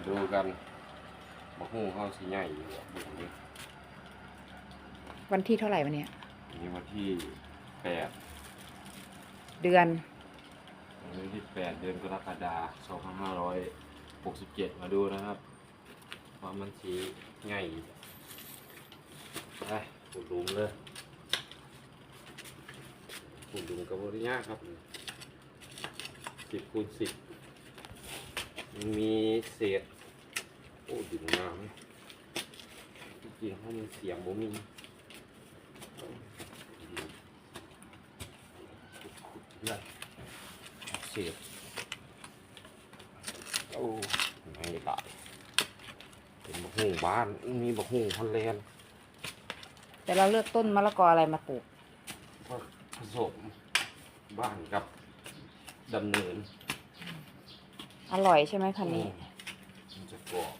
มาดูกันบักฮู้เขาสิใหญ่อยู่อะบุญนี้วันที่เท่าไหร่วันเนี้ยนี่วันที่แปดเดือนวันที่แปดเดือนกรกฎาคม2567 มาดูนะครับว่ามันสีใหญ่ไปขุดหลุมเลยขุดหลุมกับบริยากครับสิบคูณสิบ มันมีเศษ โอ้ดึงน้ำจริงๆถ้ามันเสียงบ่มีขุดๆเลยเศษโอ้ไม่ได้เป็นบักหุ่งบ้านมีบักหุ่งฮอลแลนด์แต่เราเลือกต้นมะละกออะไรมาปลูกก็ผสมบ้านกับดำเนิน อร่อยใช่ไหมพันธุ์นี้ มันจะกรอบ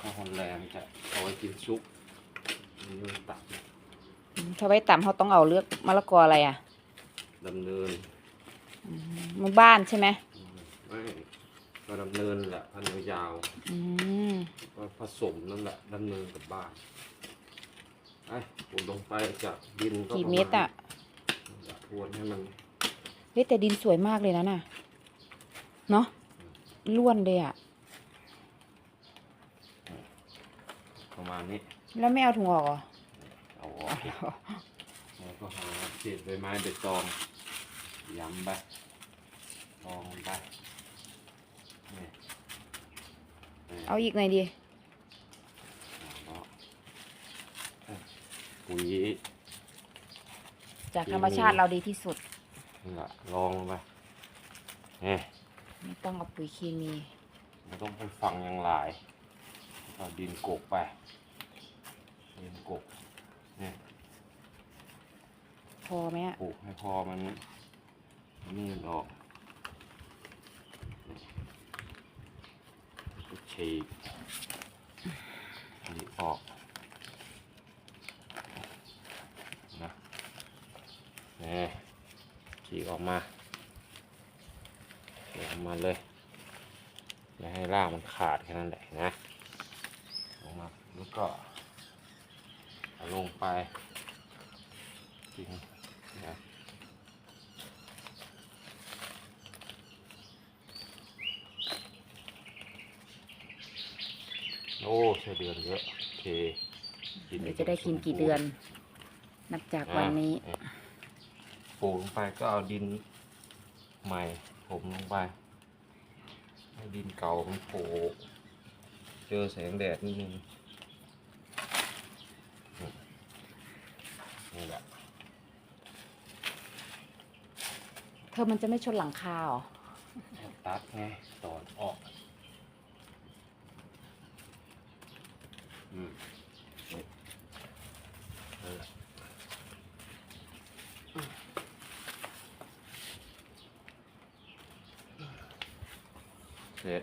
ถ้าฮอลแลนด์จะเอาไว้กินซุปมันตัดอืมถ้าไว้ต่ำเขาต้องเอาเลือกมะละกออะไรอะดำเนินอืมมันบ้านใช่ไหมอืมไม่ก็ดำเนินแหละพันธุ์ยาวอืมๆก็ผสมนั่นแหละดำเนินกับบ้านไอ้ขุดลงไปจากดินก็กี่ประาณเมตรอะจะทวนให้มันเฮ้ยแต่ดินสวยมากเลยนะน่ะเนาะ ล้วนเลยอะ ประมาณนี้ แล้วไม่เอาถุงออกเหรอเอาออกแล้วก็หาเศษใบไม้ใบตองย้ำไปตองไปนี่นี่เอาอีกหน่อยดิแล้วปุ๋ยจากธรรมชาติเราดีที่สุด นี่แหละลองลงไปนี่ ไม่ต้องเอาปุ๋ยเคมีไม่ต้องไปฝังอย่างหลายเอาดินกบไปดินกบนี่พอไหมอะปลูกให้พอมันนี่มันออกนี่ฉีกนี่ออกนะนี่ฉีกออกมา ฉีกออกมาเลยอย่าให้รากมันขาดแค่นั้นแหละนะลงมาแล้วก็เอาลงไปจริงนะโอ้ใช้เดือนเยอะโอเคเดี๋ยวจะได้กินกี่เดือน นับจากวันนี้อะปลูกลงไปก็เอาดินใหม่ ผมลงไป ให้ดินเก่ามันโผล่เจอแสงแดดนิดนึงนี่แหละเธอมันจะไม่ชนหลังคาเหรอตัดไงตอนออกอืมนี่นั่นแหละ เสร็จ